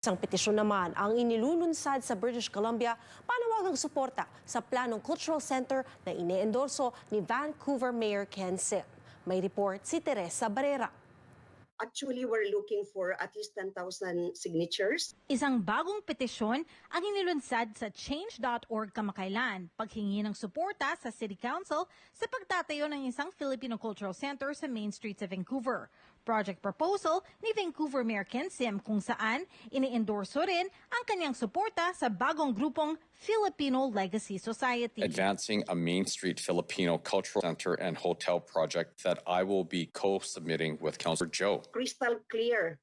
Isang petisyon naman ang inilulunsad sa British Columbia panawagang suporta sa planong cultural center na iniendorso ni Vancouver Mayor Ken Sim. May report si Teresa Barrera. Actually, we're looking for at least 10,000 signatures. Isang bagong petisyon ang inilunsad sa change.org kamakailan paghingi ng suporta sa City Council sa pagtatayo ng isang Filipino Cultural Center sa Main Street sa Vancouver. Project proposal ni Vancouver Mayor Ken Sim kung saan iniendorso rin ang kanyang suporta sa bagong grupong Filipino Legacy Society. advancing a Main Street Filipino Cultural Center and Hotel project that I will be co-submitting with Councillor Joe. Crystal clear.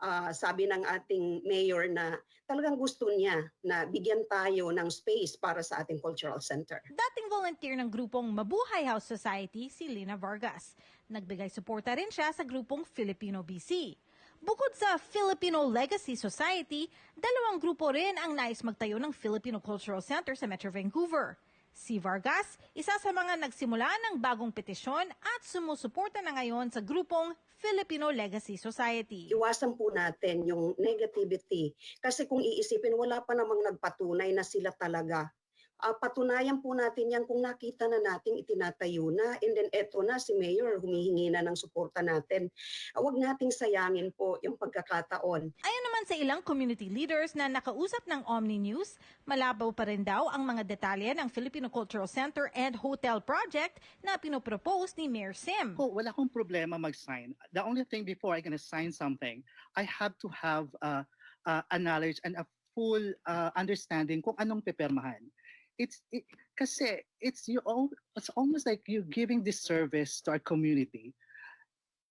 Ah, sabi ng ating mayor na talagang gusto niya na bigyan tayo ng space para sa ating cultural center. Dating volunteer ng grupong Mabuhay House Society si Lina Vargas. Nagbigay suporta rin siya sa grupong Filipino BC. Bukod sa Filipino Legacy Society, dalawang grupo rin ang nais magtayo ng Filipino Cultural Center sa Metro Vancouver. Si Vargas, isa sa mga nagsimula ng bagong petisyon at sumusuporta na ngayon sa grupong Filipino Legacy Society. Iwasan po natin yung negativity kasi kung iisipin wala pa namang nagpatunay na sila talaga. Ah, patunayan po natin yan kung nakita na nating itinatayo na and then eto na si Mayor humihingi na ng suporta natin. Ah, Huwag nating sayangin po yung pagkakataon. Ayon naman sa ilang community leaders na nakausap ng Omni News, malabaw pa rin daw ang mga detalye ng Filipino Cultural Center and Hotel Project na pinopropose ni Mayor Sim. Ko, wala akong problema mag-sign. The only thing before I gonna sign something, I have to have uh, uh, a knowledge and a full uh, understanding kung anong pepermahan. It's it, kasi it's you all it's almost like you giving this service to our community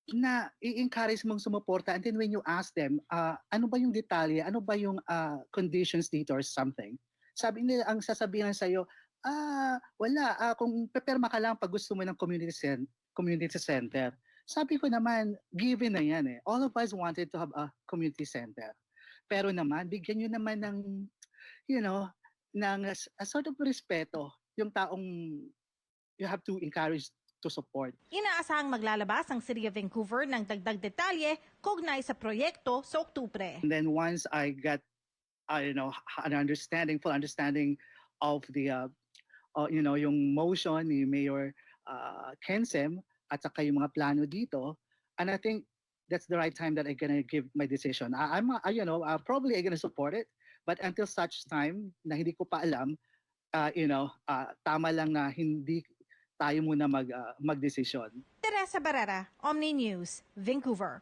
na i-encourage mong sumuporta and then when you ask them uh, ano ba yung detalye ano ba yung uh, conditions dito or something sabi nila ang sasabihan sa iyo ah wala ah, kung peperma ka lang pag gusto mo ng community cen- community center sabi ko naman, given na yan eh. All of us wanted to have a community center. Pero naman, bigyan nyo naman ng, you know, ng a, sort of respeto yung taong you have to encourage to support. Inaasahang maglalabas ang City of Vancouver ng dagdag detalye kaugnay sa proyekto sa Oktubre. And then once I got, uh, you know, an understanding, full understanding of the, uh, uh, you know, yung motion ni Mayor uh, Kensem at saka yung mga plano dito, and I think that's the right time that I'm gonna give my decision. I, I'm, uh, you know, uh, probably I'm gonna support it, but until such time na hindi ko pa alam, uh, you know, uh, tama lang na hindi tayo muna mag, uh, magdesisyon. Teresa Barrera, Omni News, Vancouver.